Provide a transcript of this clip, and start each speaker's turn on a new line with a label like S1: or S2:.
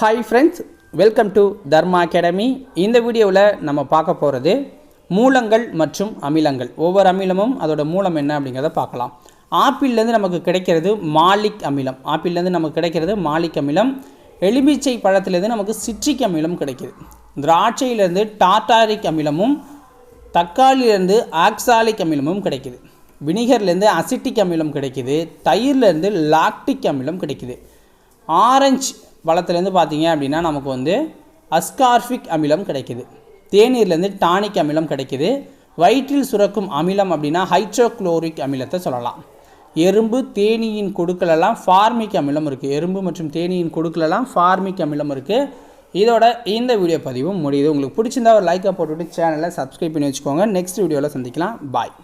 S1: Hi friends welcome to Dharma academy இந்த வீடியோவில் நம்ம பார்க்க போகிறது மூலங்கள் மற்றும் அமிலங்கள். ஒவ்வொரு அமிலமும் அதோட மூலம் என்ன அப்படிங்கிறத பார்க்கலாம். ஆப்பிள்லேருந்து நமக்கு கிடைக்கிறது மாலிக் அமிலம். ஆப்பிள்லேருந்து நமக்கு கிடைக்கிறது மாலிக் அமிலம். எலுமிச்சை பழத்துலேருந்து நமக்கு சிட்ரிக் அமிலம் கிடைக்குது. திராட்சையிலேருந்து டாட்டாரிக் அமிலமும் தக்காளியிலேருந்து ஆக்சாலிக் அமிலமும் கிடைக்கிது. வினிகர்லேருந்து அசிட்டிக் அமிலம் கிடைக்கிது. தயிர்லேருந்து லாக்டிக் அமிலம் கிடைக்கிது. ஆரஞ்சு வளத்துலேருந்து பார்த்தீங்க அப்படின்னா நமக்கு வந்து அஸ்கார்பிக் அமிலம் கிடைக்குது. தேநீர்லேருந்து டானிக் அமிலம் கிடைக்குது. வயிற்றில் சுரக்கும் அமிலம் அப்படின்னா ஹைட்ரோக்ளோரிக் அமிலத்தை சொல்லலாம். எறும்பு தேனீயின் கொடுக்கலெல்லாம் ஃபார்மிக் அமிலம் இருக்குது எறும்பு மற்றும் தேனீயின் கொடுக்கலெல்லாம் ஃபார்மிக் அமிலம் இருக்குது இதோட இந்த வீடியோ பதிவும் முடியுது. உங்களுக்கு பிடிச்சிருந்தா ஒரு லைக்கை போட்டுவிட்டு சேனலை சப்ஸ்கிரைப் பண்ணி வச்சுக்கோங்க. நெக்ஸ்ட் வீடியோவில் சந்திக்கலாம். பாய்